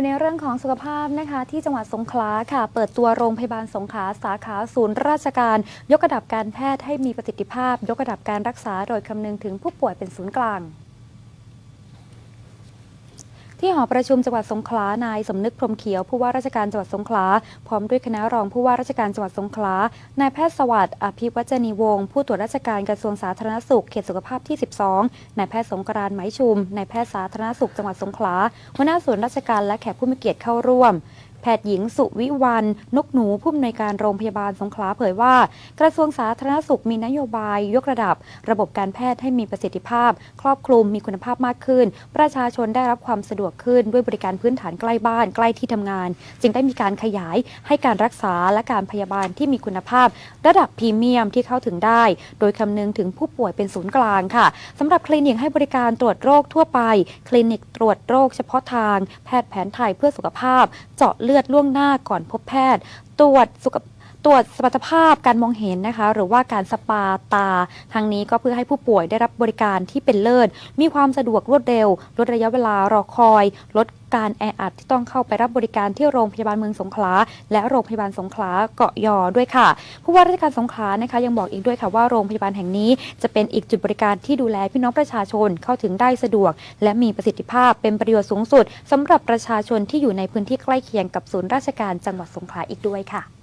ู่ในเรื่องของสุขภาพนะคะที่จังหวัดสงขลาค่ะ เปิดตัวโรงพยาบาลสงขลาสาขาศูนย์ราชการ ยกระดับการแพทย์ให้มีประสิทธิภาพ ยกระดับการรักษาโดยคำนึงถึงผู้ป่วยเป็นศูนย์กลาง ที่หอประชุมจังหวัดสงขลานายสมนึกพรมเขียวผู้ว่าราชการจังหวัดสงขลาพร้อมด้วยคณะรองผู้ว่าราชการจังหวัดสงขลานายแพทย์สวัสดิ์อภิวัจนีวงศ์ผู้ตรวจราชการกระทรวงสาธารณสุขเขตสุขภาพที่ 12นายแพทย์สงกรานต์ไหมชุมนายแพทย์สาธารณสุขจังหวัดสงขลาหัวหน้าส่วนราชการและแขกผู้มีเกียรติเข้าร่วม แพทย์หญิงสุวิวันนกหนูผู้อำนวยการโรงพยาบาลสงขลาเผยว่า กระทรวงสาธารณสุขมีนโยบาย ยกระดับ ระบบการแพทย์ให้มีประสิทธิภาพ ครอบคลุมมีคุณภาพมากขึ้น ประชาชนได้รับความสะดวกขึ้นด้วยบริการพื้นฐานใกล้บ้านใกล้ที่ทำงาน จึงได้มีการขยายให้การรักษาและการพยาบาลที่มีคุณภาพ ระดับพรีเมียมที่เข้าถึงได้ โดยคำนึงถึงผู้ป่วยเป็นศูนย์กลางค่ะสำหรับคลินิกให้บริการตรวจโรคทั่วไป คลินิกตรวจโรคเฉพาะทาง แพทย์แผนไทยเพื่อสุขภาพ เจาะเลือดล่วงหน้าก่อนพบแพทย์ ตรวจสุข ตรวจสมรรถภาพการมองเห็นนะคะ หรือว่าการสปาตาทางนี้ก็เพื่อให้ผู้ป่วยได้รับบริการที่เป็นเลิศ มีความสะดวกรวดเร็ว ลดระยะเวลารอคอย ลดการแออัดที่ต้องเข้าไปรับบริการที่โรงพยาบาลเมืองสงขลา และโรงพยาบาลสงขลาเกาะยอด้วยค่ะ ผู้ว่าราชการสงขลานะคะยังบอกอีกด้วยค่ะว่าโรงพยาบาลแห่งนี้ จะเป็นอีกจุดบริการที่ดูแลพี่น้องประชาชนเข้าถึงได้สะดวก และมีประสิทธิภาพเป็นประโยชน์สูงสุดสำหรับประชาชนที่อยู่ในพื้นที่ใกล้เคียงกับศูนย์ราชการจังหวัดสงขลาอีกด้วยค่ะ